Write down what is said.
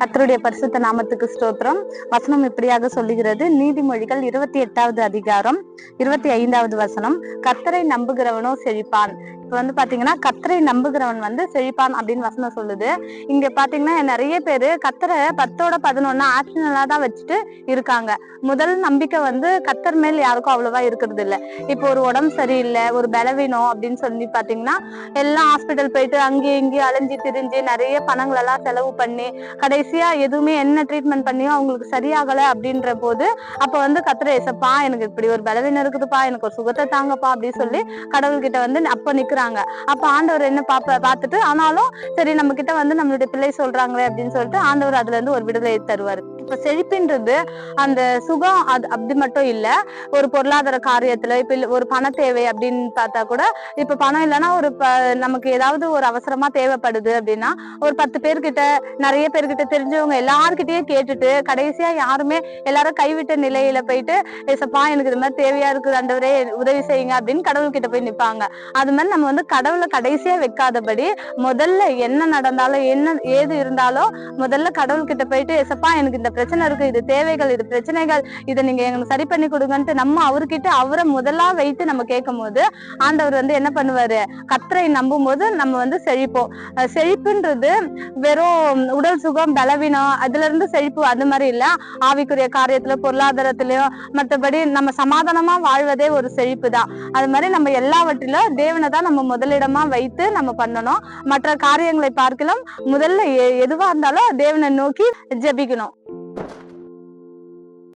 கத்தருடைய பரிசுத்த நாமத்துக்கு ஸ்தோத்திரம். வசனம் இப்படியாக சொல்லுகிறது. நீதிமொழிகள் இருபத்தி எட்டாவது அதிகாரம் இருபத்தி ஐந்தாவது வசனம். கர்த்தரை நம்புகிறவனோ செழிப்பான். இப்ப வந்து பாத்தீங்கன்னா கத்தரை நம்புகிறவன் வந்து செழிப்பான் அப்படின்னு வசனம் சொல்லுது. இங்க பாத்தீங்கன்னா நிறைய பேரு கத்தரை பத்தோட பதினொன்னு ஆப்ஷனலா தான் வச்சுட்டு இருக்காங்க. முதல் நம்பிக்கை வந்து கத்தர் மேல் யாருக்கும் அவ்வளவா இருக்கிறது இல்ல. இப்போ ஒரு உடம்பு சரியில்லை ஒரு பலவீனம் அப்படின்னு சொல்லி பாத்தீங்கன்னா எல்லாம் ஹாஸ்பிட்டல் போயிட்டு அங்கேயும் இங்கேயும் அலைஞ்சு திரிஞ்சு நிறைய பணங்கள் எல்லாம் செலவு பண்ணி கடைசியா எதுவுமே என்ன ட்ரீட்மெண்ட் பண்ணியும் அவங்களுக்கு சரியாகல அப்படின்ற போது அப்ப வந்து கத்தரை ஏசப்பா எனக்கு இப்படி ஒரு பலவீனம் இருக்குதுப்பா எனக்கு ஒரு சுகத்தை தாங்கப்பா அப்படின்னு சொல்லி கடவுள்கிட்ட வந்து அப்ப சொல்றாங்க. அப்ப ஆண்டவர் என்ன பாப்ப பார்த்துட்டு ஆனாலும் சரி நம்ம கிட்ட வந்து நம்மளுடைய பிள்ளை சொல்றாங்களே அப்படின்னு சொல்லிட்டு ஆண்டவர் அதுல இருந்து ஒரு விடுதலை தருவாரு. இப்ப செழிப்புன்றது அந்த சுகம் அது அப்படி மட்டும் இல்ல ஒரு பொருளாதார காரியத்துல இப்ப ஒரு பண தேவை அப்படின்னு பார்த்தா கூட இப்ப பணம் இல்லைன்னா ஒரு ப- நமக்கு ஏதாவது ஒரு அவசரமா தேவைப்படுது அப்படின்னா ஒரு பத்து பேர்கிட்ட நிறைய பேர்கிட்ட தெரிஞ்சவங்க எல்லார்கிட்டயும் கேட்டுட்டு கடைசியா யாருமே எல்லாரும் கைவிட்ட நிலையில போயிட்டு ஏசப்பா எனக்கு இது மாதிரி தேவையா இருக்குது ஆண்டவரே உதவி செய்யுங்க அப்படின்னு கடவுள்கிட்ட போய் நிப்பாங்க. அது மாதிரி நம்ம வந்து கடவுளை கடைசியா வைக்காதபடி முதல்ல என்ன நடந்தாலும் என்ன ஏது இருந்தாலும் முதல்ல கடவுள்கிட்ட போயிட்டு ஏசப்பா எனக்கு இந்த பிரச்சனை இருக்கு இது தேவைகள் இது பிரச்சனைகள் இதை நீங்க எங்களுக்கு சரி பண்ணி கொடுங்கன்ட்டு நம்ம அவர்கிட்ட அவரை முதலா வைத்து நம்ம கேட்கும் போது ஆண்டவர் வந்து என்ன பண்ணுவாரு? கத்தரை நம்பும் போது நம்ம வந்து செழிப்போம். செழிப்புன்றது வெறும் உடல் சுகம் பலவீனம் அதுல இருந்து செழிப்பு அது மாதிரி இல்ல. ஆவிக்குரிய காரியத்துல பொருளாதாரத்திலயும் மற்றபடி நம்ம சமாதானமா வாழ்வதே ஒரு செழிப்பு தான் அது மாதிரி நம்ம எல்லாவற்றிலும் தேவனை தான் நம்ம முதலிடமா வைத்து நம்ம பண்ணணும். மற்ற காரியங்களை பார்க்கலாம் முதல்ல எ- எதுவா இருந்தாலும் தேவனை நோக்கி ஜெபிக்கணும்.